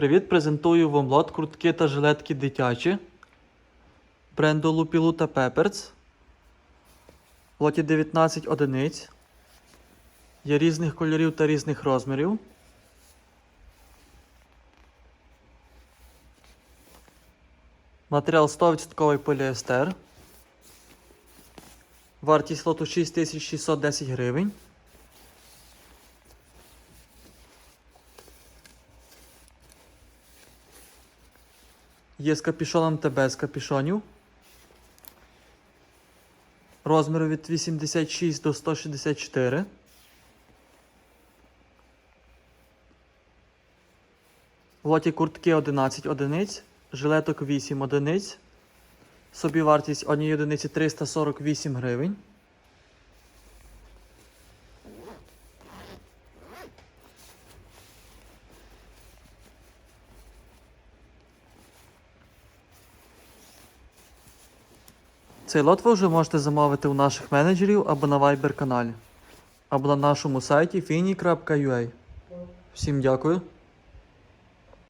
Привіт, презентую вам лот куртки та жилетки дитячі бренду Лупілу та Пеперц. В лоті 19 одиниць. Є різних кольорів та різних розмірів. Матеріал 100% поліестер. Вартість лоту 6610 гривень. Є з капішоном та без капішонів. Розміри від 86 до 164. В лоті куртки 11 одиниць, жилеток 8 одиниць. Собівартість однієї одиниці 348 гривень. Цей лот ви вже можете замовити у наших менеджерів або на Viber каналі, або на нашому сайті fini.ua. Всім дякую.